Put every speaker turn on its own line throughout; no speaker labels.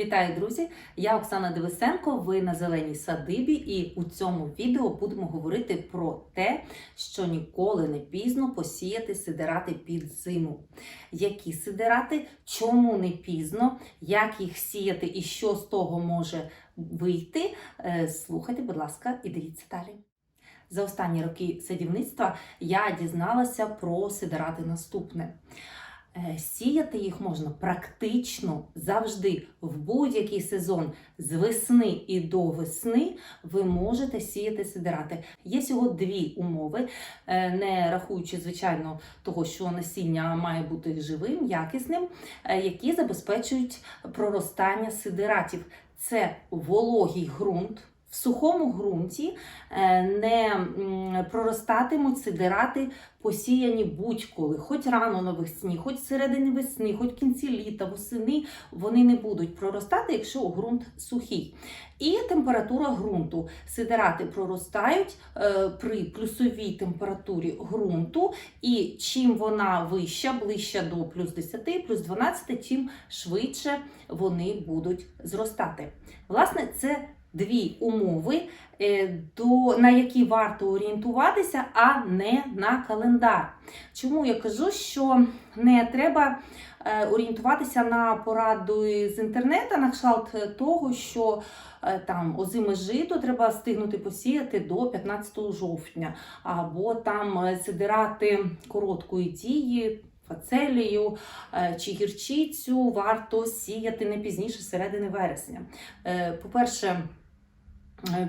Вітаю, друзі! Я Оксана Девисенко. Ви на зеленій садибі, і у цьому відео будемо говорити про те, що ніколи не пізно посіяти сидирати під зиму. Які сидирати, чому не пізно, як їх сіяти і що з того може вийти. Е, Слухайте, будь ласка, і дивіться далі. За останні роки садівництва я дізналася про сидирати наступне. Е, Сіяти їх можна практично завжди в будь-який сезон з весни і до весни ви можете сіяти сидирати. Є всього дві умови, е, не рахуючи, звичайно, того, що насіння має бути живим, якісним, е, які забезпечують проростання сидиратів. Це вологий ґрунт. В сухому ґрунті е, не проростатимуть сидирати посіяні будь-коли, хоч рано навесні, хоч середини весни, хоч кінці літа, восени вони не будуть проростати, якщо ґрунт сухий. І температура ґрунту. Сидирати проростають е, при плюсовій температурі ґрунту, і чим вона вища, ближча до плюс 10, плюс 12, тим швидше вони будуть зростати. Власне, це дві умови, е, до, на які варто орієнтуватися, а не на календар. Чому я кажу, що не треба е, орієнтуватися на пораду з інтернету, на кшталт того, що е, там озиме жито треба встигнути посіяти до 15 жовтня, або там сидирати короткої дії. Фацелію чи гірчицю варто сіяти не пізніше середини вересня. По-перше,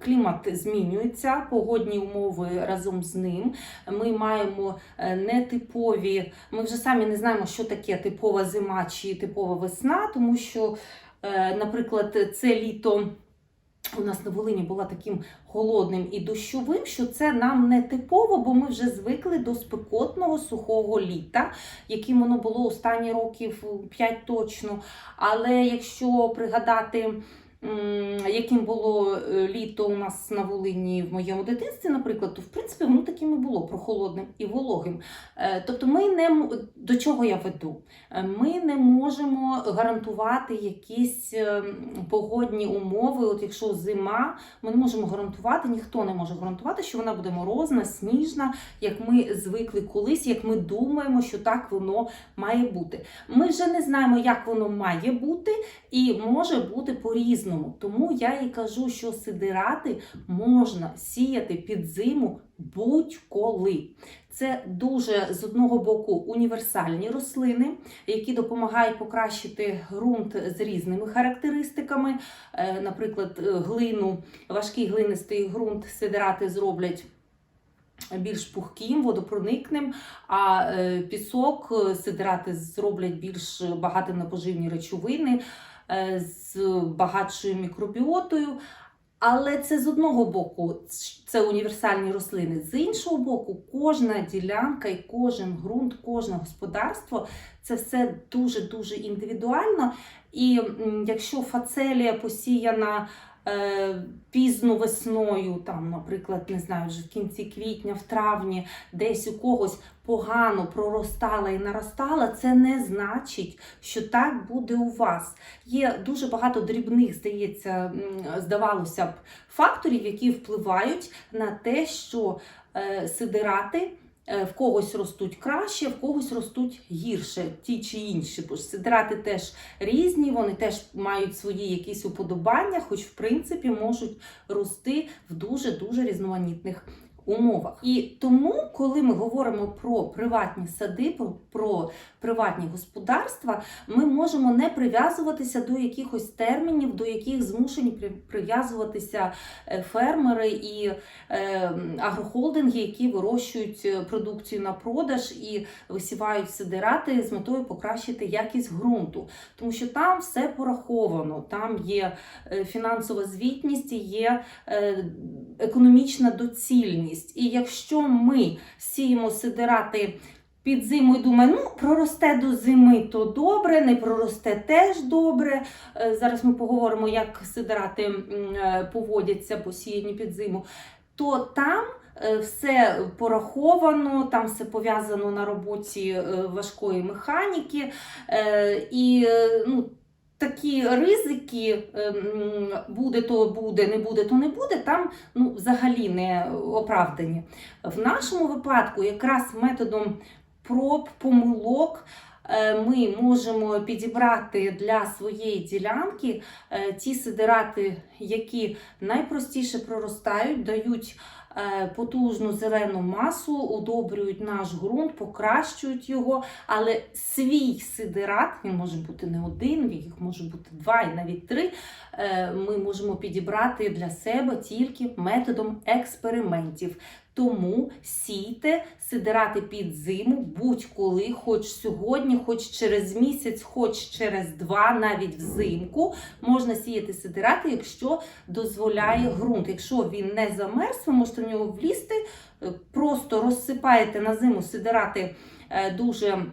клімат змінюється, погодні умови разом з ним. Ми маємо е, нетипові, ми вже самі не знаємо, що таке типова зима чи типова весна, тому що, е, наприклад, це літо. У нас на Волині було таким холодним і дощовим, що це нам не типово, бо ми вже звикли до спекотного сухого літа, яким воно було останні років 5 точно. Але якщо пригадати, яким було е, літо у нас на Волині в моєму дитинстві, наприклад, то в принципі воно таким і було прохолодним і вологим. Е, Тобто, ми не до чого я веду? Е, Ми не можемо гарантувати якісь погодні умови. От якщо зима, ми не можемо гарантувати, ніхто не може гарантувати, що вона буде морозна, сніжна, як ми звикли колись, як ми думаємо, що так воно має бути. Ми вже не знаємо, як воно має бути, і може бути по-різному. Тому я і кажу, що сидирати можна сіяти під зиму будь-коли. Це дуже з одного боку універсальні рослини, які допомагають покращити ґрунт з різними характеристиками. Е, Наприклад, глину, важкий глинистий ґрунт сидирати зроблять. Більш пухким, водопроникним, а е, пісок е, сидирати зроблять більш багатим на поживні речовини з багатшою мікробіотою. Але це з одного боку це універсальні рослини. З іншого боку, кожна ділянка і кожен ґрунт, кожне господарство це все дуже-дуже індивідуально. І якщо фацелія посіяна е, пізно весною, там, наприклад, не знаю, вже в кінці квітня, в травні, десь у когось погано проростала і наростала, це не значить, що так буде у вас. Є дуже багато дрібних, здається, здавалося б, факторів, які впливають на те, що е, сидирати. Е, В когось ростуть краще, в когось ростуть гірше, ті чи інші. Бо ж сидирати теж різні, вони теж мають свої якісь уподобання, хоч в принципі можуть рости в дуже-дуже різноманітних умовах. І тому, коли ми говоримо про приватні сади, про, приватні господарства, ми можемо не прив'язуватися до якихось термінів, до яких змушені при- прив'язуватися е, фермери і е, агрохолдинги, які вирощують е, продукцію на продаж і висівають сидирати з метою покращити якість ґрунту. Тому що там все пораховано, там є фінансова звітність, є економічна доцільність. І якщо ми сіємо сидирати під зиму і думаємо, ну проросте до зими, то добре, не проросте теж добре. Е, Зараз ми поговоримо, як сидирати е, поводяться посіяні під зиму. То там е, все пораховано, там все пов'язано на роботі важкої механіки. І ну, такі ризики, ем, буде то буде, не буде, то не буде, там ну, взагалі не оправдані. В нашому випадку, якраз методом проб, помилок. е, Ми можемо підібрати для своєї ділянки е, ті сидирати, які найпростіше проростають, дають потужну зелену масу, удобрюють наш ґрунт, покращують його. Але свій сидират, він може бути не один, їх може бути два і навіть три. Е, Ми можемо підібрати для себе тільки методом експериментів. Тому сійте сидирати під зиму будь-коли, хоч сьогодні, хоч через місяць, хоч через два, навіть взимку можна сіяти сидирати, якщо дозволяє ґрунт. Якщо він не замерз, ви можете в нього влізти, е, просто розсипаєте на зиму сидирати е, дуже.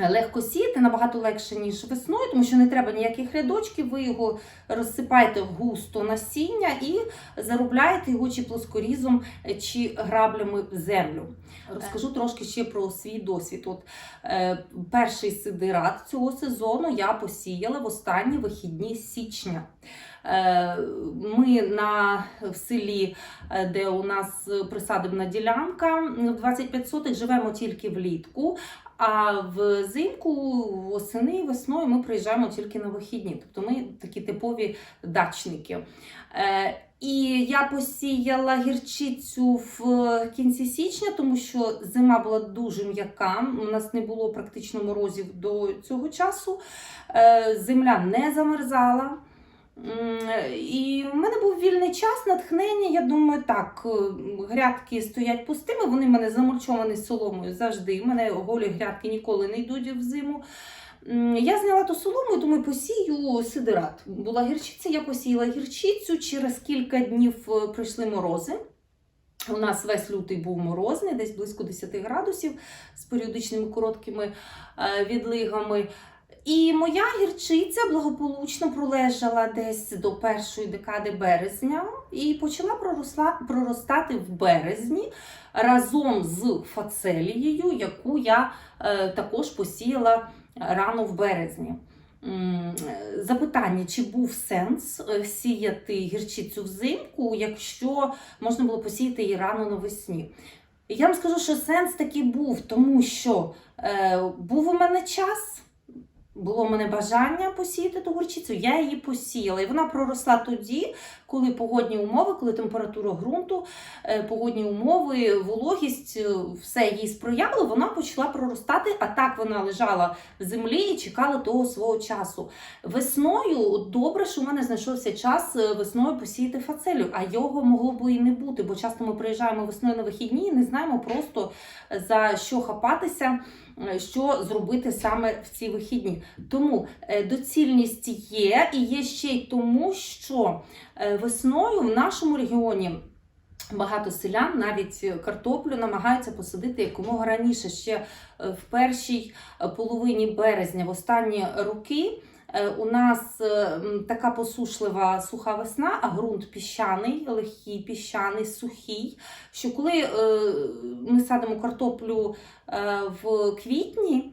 Легко сіяти, набагато легше, ніж весною, тому що не треба ніяких рядочків, ви його розсипаєте густо насіння і заробляєте його чи плоскорізом, е, чи граблями в землю. Розкажу трошки ще про свій досвід. От, е, перший сидират цього сезону я посіяла в останні вихідні січня. Е, Ми на, в селі, е, де у нас присадибна ділянка, в 25 сотих живемо тільки влітку. А взимку, восени, весною ми приїжджаємо тільки на вихідні. Тобто ми такі типові дачники. Е, і я посіяла гірчицю в кінці січня, тому що зима була дуже м'яка. У нас не було практично морозів до цього часу. Е, земля не замерзала. І в мене був вільний час, натхнення. Я думаю, так, е, грядки стоять пустими, вони в мене замульчовані соломою завжди. У мене голі грядки ніколи не йдуть в зиму. Я зняла ту солому думаю, посію сидират. Була гірчиця, я посіяла гірчицю. Через кілька днів е, прийшли морози. У нас весь лютий був морозний, десь близько 10 градусів з періодичними короткими е, відлигами. І моя гірчиця благополучно пролежала десь до першої декади березня і почала проросла, проростати в березні разом з фацелією, яку я е, також посіяла рано в березні. Запитання, чи був сенс е, сіяти гірчицю взимку, якщо можна було посіяти її рано навесні? Я вам скажу, що сенс таки був, тому що е, був у мене час. Було в мене бажання посіяти ту горчицю, я її посіяла. І вона проросла тоді, коли погодні умови, коли температура ґрунту, е, погодні умови, вологість, е, все їй сприяло, вона почала проростати, а так вона лежала в землі і чекала того свого часу. Весною добре, що в мене знайшовся час е, весною посіяти фацелю, а його могло б і не бути, бо часто ми приїжджаємо весною на вихідні і не знаємо просто за що хапатися. Е, Що зробити саме в ці вихідні. Тому е, доцільність є, і є ще й тому, що е, весною в нашому регіоні багато селян навіть картоплю намагаються посадити якомога раніше, ще в першій половині березня, в останні роки. Е, У нас е, така посушлива суха весна, а ґрунт піщаний, легкий, піщаний, сухий. Що коли е, ми садимо картоплю в квітні,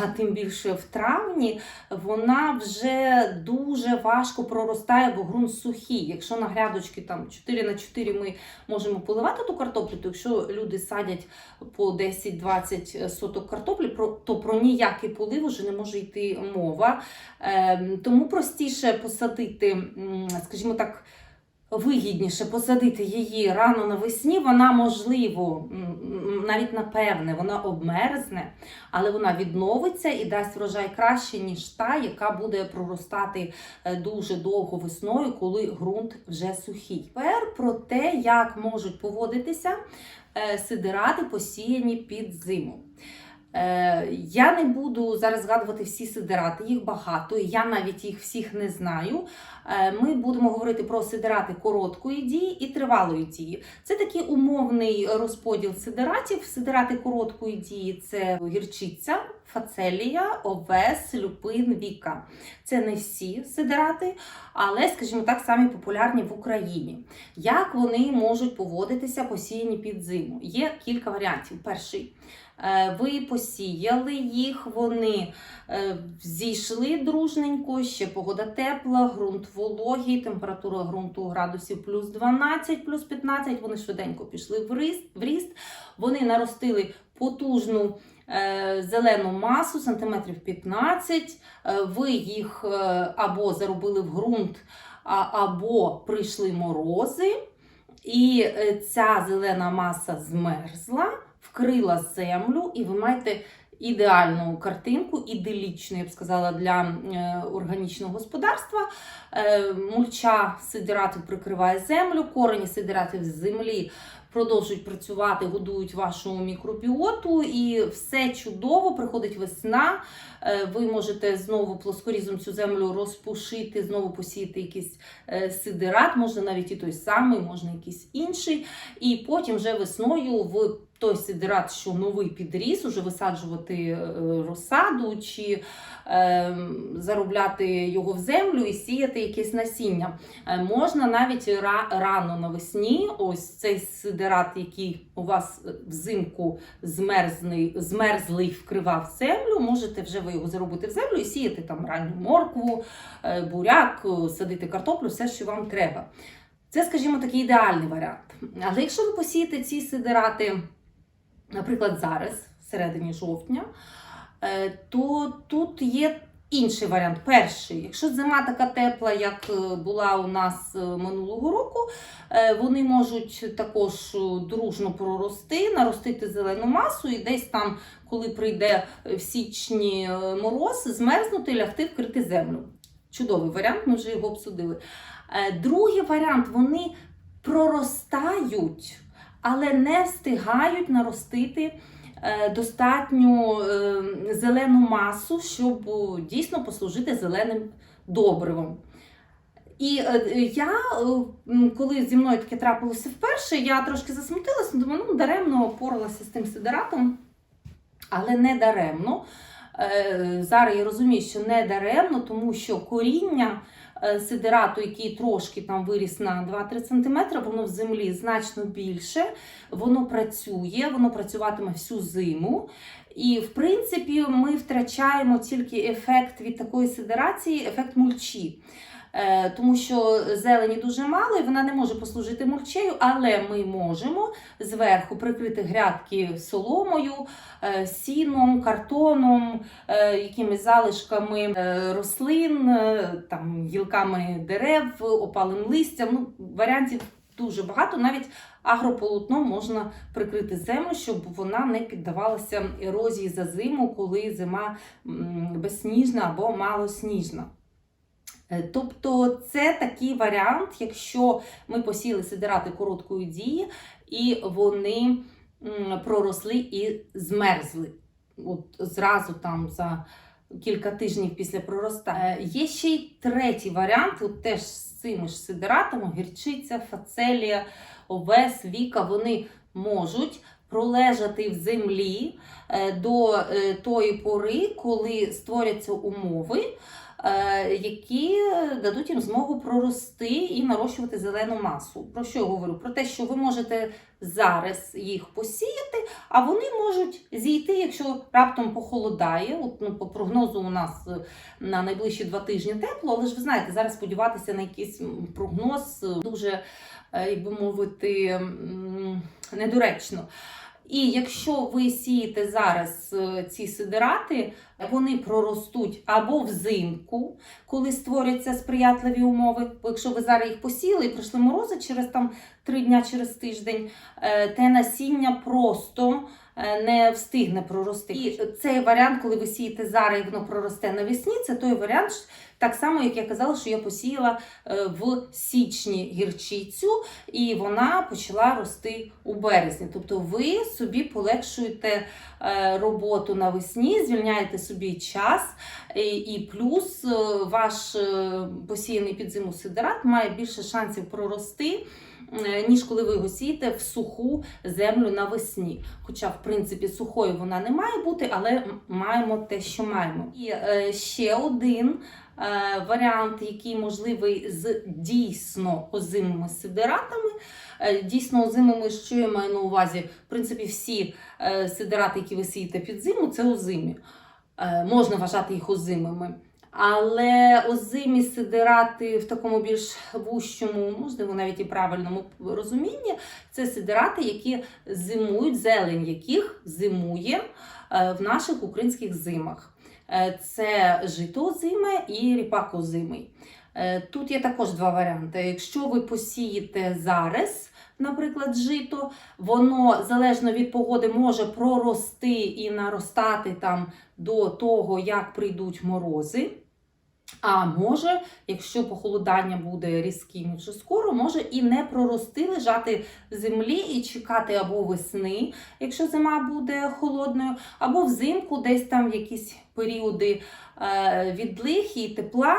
а тим більше в травні, вона вже дуже важко проростає, бо ґрунт сухий. Якщо на грядочки там 4 на 4 ми можемо поливати ту картоплю, то якщо люди садять по 10-20 соток картоплі, то про ніякий полив вже не може йти мова. Ем, Тому простіше посадити, скажімо так. Вигідніше посадити її рано навесні, вона можливо, навіть напевне, вона обмерзне, але вона відновиться і дасть врожай краще, ніж та, яка буде проростати е, дуже довго весною, коли ґрунт вже сухий. Тепер про те, як можуть поводитися е, сидирати, посіяні під зиму. Е, Я не буду зараз згадувати всі сидирати, їх багато, я навіть їх всіх не знаю. Е, Ми будемо говорити про сидирати короткої дії і тривалої дії. Це такий умовний розподіл сидиратів. Сидирати короткої дії це гірчиця, фацелія, овес, люпин, віка. Це не всі сидирати, але, скажімо так, самі популярні в Україні. Як вони можуть поводитися посіяні під зиму? Є кілька варіантів. Перший Ви посіяли їх, вони е, зійшли дружненько, ще погода тепла, ґрунт вологий, температура ґрунту градусів плюс 12, плюс 15. Вони швиденько пішли в ріст. Вони наростили потужну е, зелену масу, сантиметрів 15. Е, Ви їх е, або заробили в ґрунт, або прийшли морози. І е, ця зелена маса змерзла, вкрила землю, і ви маєте ідеальну картинку, іделічну, я б сказала, для е, органічного господарства. Е, мульча сидиратів прикриває землю, корені сидиратів з землі продовжують працювати, годують вашу мікробіоту, і все чудово, приходить весна. Е, ви можете знову плоскорізом цю землю розпушити, знову посіяти якийсь сидират, можна навіть і той самий, можна якийсь інший. І потім вже весною в той сидират, що новий підріс, уже висаджувати е, розсаду чи е, заробляти його в землю і сіяти якесь насіння. Е, можна навіть ра- рано навесні, ось цей сидират, який у вас е, взимку змерзний, змерзлий вкривав землю, можете вже ви його заробити в землю і сіяти там ранню моркву, е, буряк, е, садити картоплю, все, що вам треба. Це, скажімо, такий ідеальний варіант. Але якщо ви посієте ці сидирати, наприклад, зараз, всередині жовтня, е, то тут є інший варіант. Перший, якщо зима така тепла, як е, була у нас е, минулого року, вони можуть також дружно прорости, наростити зелену масу і десь там, коли прийде в січні мороз, змерзнути, лягти, вкрити землю. Чудовий варіант, ми вже його обсудили. Другий варіант вони проростають, але не встигають наростити е, достатню е, зелену масу, щоб е, дійсно послужити зеленим добривом. І я, коли зі мною таке трапилося вперше, я трошки засмутилася, думаю, ну даремно поралася з тим сидератом, але не даремно. Зараз я розумію, що не даремно, тому що коріння сидерату, який трошки там виріс на 2-3 см, воно в землі значно більше, воно працює, воно працюватиме всю зиму. І, в принципі, ми втрачаємо тільки ефект від такої сидерації, ефект мульчі. Е, Тому що зелені дуже мало і вона не може послужити мульчею, але ми можемо зверху прикрити грядки соломою, е, сіном, картоном, е, якимись залишками рослин, там, гілками дерев, опалим листям. Ну, варіантів дуже багато. Навіть агрополотно можна прикрити землю, щоб вона не піддавалася ерозії за зиму, коли зима безсніжна або малосніжна. Е, Тобто це такий варіант, якщо ми посіяли сидирати короткої дії, і вони проросли і змерзли. От зразу там за кілька тижнів після проростання. Е, Є ще й третій варіант, от теж з цими ж сидиратами, гірчиця, фацелія, овес, віка, вони можуть пролежати в землі е, до е, тої пори, коли створяться умови, е, які дадуть їм змогу прорости і нарощувати зелену масу. Про що я говорю? Про те, що ви можете зараз їх посіяти, а вони можуть зійти, якщо раптом похолодає. От, ну, по прогнозу у нас на найближчі два тижні тепло, але ж ви знаєте, зараз сподіватися на якийсь прогноз дуже, як би мовити, недоречно. І якщо ви сієте зараз е, ці сидирати, вони проростуть або взимку, коли створяться сприятливі умови. Якщо ви зараз їх посіли і пройшли морози через там три дня через тиждень, е, те насіння просто не встигне прорости. І цей варіант, коли ви сієте зараз і воно проросте навесні, це той варіант, так само, як я казала, що я посіяла е, в січні гірчицю, і вона почала рости у березні. Тобто ви собі полегшуєте е, роботу навесні, звільняєте собі час, і, плюс е, ваш е, посіяний під зиму сидерат має більше шансів прорости. Е, Ніж коли ви його в суху землю навесні. Хоча, в принципі, сухою вона не має бути, але маємо те, що маємо. І е, ще один е, варіант, який можливий з дійсно озимими сидератами. Е, Дійсно озимими, що я маю на увазі, в принципі, всі сидерати, які ви сієте під зиму, це озимі. Можна вважати їх озимими. Але озимі сидерати в такому більш вущому, можливо, навіть і правильному розумінні, це сидерати, які зимують, зелень яких зимує е, в наших українських зимах. Е, Це жито озиме і ріпак озимий. Е, Тут є також два варіанти. Якщо ви посієте зараз, наприклад, жито, воно залежно від погоди може прорости і наростати там до того, як прийдуть морози. А може, якщо похолодання буде різким вже скоро, може і не прорости, лежати в землі і чекати або весни, якщо зима буде холодною, або взимку, десь там якісь періоди е, відлих і тепла.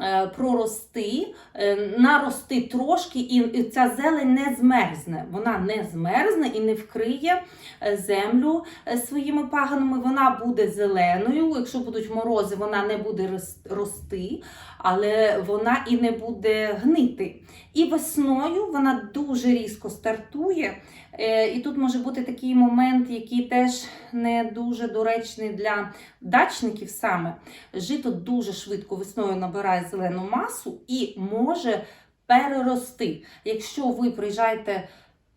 Е, Прорости, е, нарости трошки, і ця зелень не змерзне. Вона не змерзне і не вкриє е, землю своїми паганами. Вона буде зеленою. Якщо будуть морози, вона не буде рости, але вона і не буде гнити. І весною вона дуже різко стартує. Е, І тут може бути такий момент, який теж не дуже доречний для дачників саме. Жито дуже швидко весною набирає зелену масу і може перерости. Якщо ви приїжджаєте,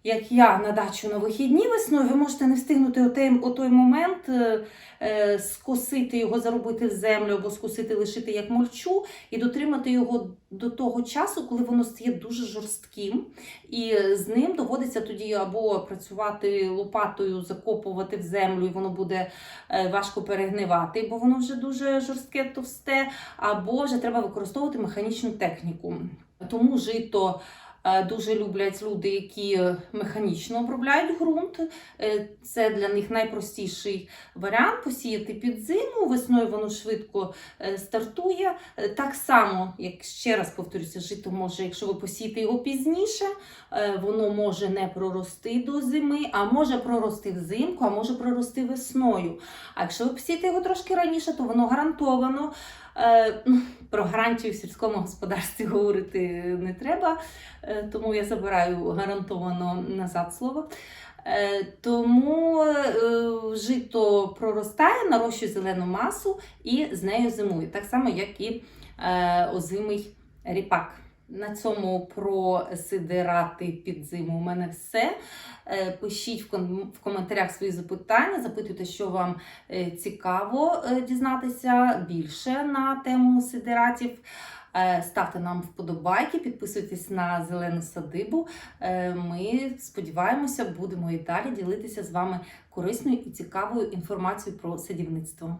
як я, на дачу на вихідні весною, ви можете не встигнути у той, момент е, е, скосити його, заробити в землю або скосити, лишити як мульчу, і дотримати його до того часу, коли воно стає дуже жорстким. І з ним доводиться тоді або працювати лопатою, закопувати в землю, і воно буде е, важко перегнивати, бо воно вже дуже жорстке, товсте, або вже треба використовувати механічну техніку. Тому жито е, дуже люблять люди, які механічно обробляють ґрунт. Е, Це для них найпростіший варіант посіяти під зиму. Весною воно швидко е, стартує. Е, Так само, як ще раз повторюся, жито може, якщо ви посієте його пізніше, е, воно може не прорости до зими, а може прорости взимку, а може прорости весною. А якщо ви посієте його трошки раніше, то воно гарантовано. Е, ну, Про гарантію в сільському господарстві говорити не треба, е, тому я забираю гарантовано назад слово. Е, Тому жито проростає, нарощує зелену масу і з нею зимує, так само, як і озимий ріпак. На цьому про сидирати під зиму у мене все. Е, Пишіть в коментарях свої запитання, запитуйте, що вам е, цікаво е, дізнатися більше на тему сидиратів. Ставте нам вподобайки, підписуйтесь на зелену садибу. Ми сподіваємося, будемо і далі ділитися з вами корисною і цікавою інформацією про садівництво.